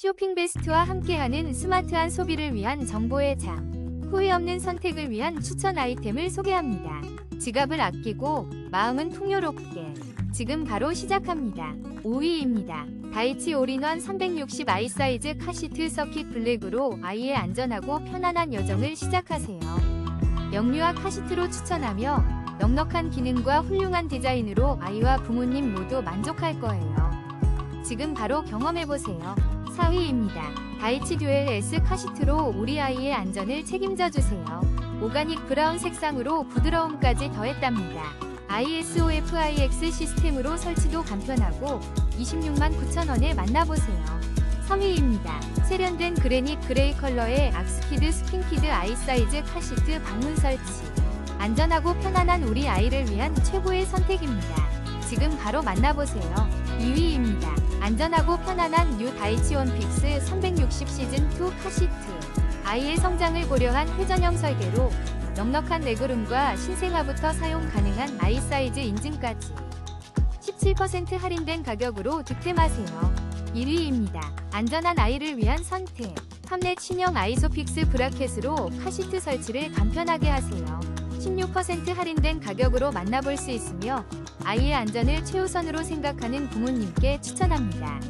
쇼핑 베스트와 함께하는 스마트한 소비를 위한 정보의 장. 후회 없는 선택을 위한 추천 아이템을 소개합니다. 지갑을 아끼고 마음은 풍요롭게. 지금 바로 시작합니다. 5위입니다. 다이치 올인원 360 아이 사이즈 카시트 서킷 블랙으로 아이의 안전하고 편안한 여정을 시작하세요. 영유아 카시트로 추천하며 넉넉한 기능과 훌륭한 디자인으로 아이와 부모님 모두 만족할 거예요. 지금 바로 경험해보세요. 4위입니다. 다이치 듀엘 S 카시트로 우리 아이의 안전을 책임져 주세요. 오가닉 브라운 색상으로 부드러움까지 더했답니다. ISOFIX 시스템으로 설치도 간편하고 26만 9천원에 만나보세요. 3위입니다. 세련된 그래닛 그레이 컬러의 악스키드 스킨키드 아이 사이즈 카시트 방문 설치. 안전하고 편안한 우리 아이를 위한 최고의 선택입니다. 지금 바로 만나보세요. 2위입니다. 안전하고 편안한 뉴 다이치 원픽스 360 시즌2 카시트. 아이의 성장을 고려한 회전형 설계로 넉넉한 레그룸과 신생아부터 사용 가능한 아이 사이즈 인증까지 17% 할인된 가격으로 득템하세요. 1위입니다. 안전한 아이를 위한 선택. 팜넷 신형 아이소픽스 브라켓으로 카시트 설치를 간편하게 하세요. 16% 할인된 가격으로 만나볼 수 있으며 아이의 안전을 최우선으로 생각하는 부모님께 추천합니다.